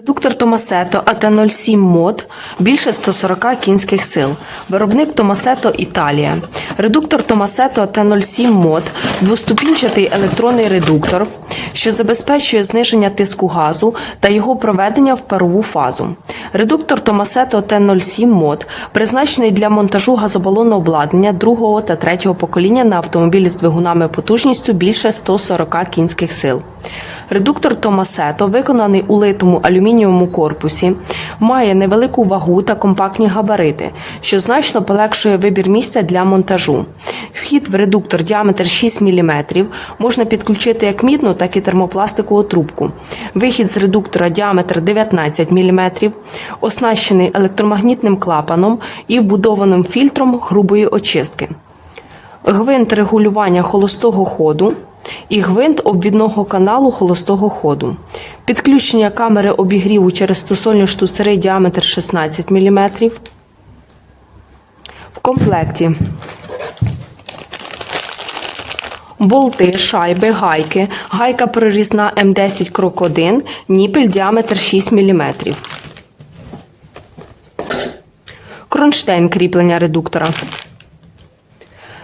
Редуктор Томасето АТ-07 мод більше 140 кінських сил. Виробник Томасето Італія. Редуктор Томасето АТ-07 мод двоступінчатий електронний редуктор, що забезпечує зниження тиску газу та його проведення в парову фазу. Редуктор Томасето АТ-07 мод призначений для монтажу газобалонного обладнання другого та третього покоління на автомобілі з двигунами потужністю більше 140 кінських сил. Редуктор Томасето виконаний у литому алюмінієвому корпусі, має невелику вагу та компактні габарити, що значно полегшує вибір місця для монтажу. Вхід в редуктор діаметр 6 мм можна підключити як мідну, так і термопластикову трубку. Вихід з редуктора діаметр 19 мм, оснащений електромагнітним клапаном і вбудованим фільтром грубої очистки гвинт регулювання холостого ходу і гвинт обвідного каналу холостого ходу. Підключення камери обігріву через стосольні штуцери діаметр 16 мм. В комплекті болти, шайби, гайки, гайка прорізна М10 крок 1, ніпель діаметр 6 мм. Кронштейн кріплення редуктора.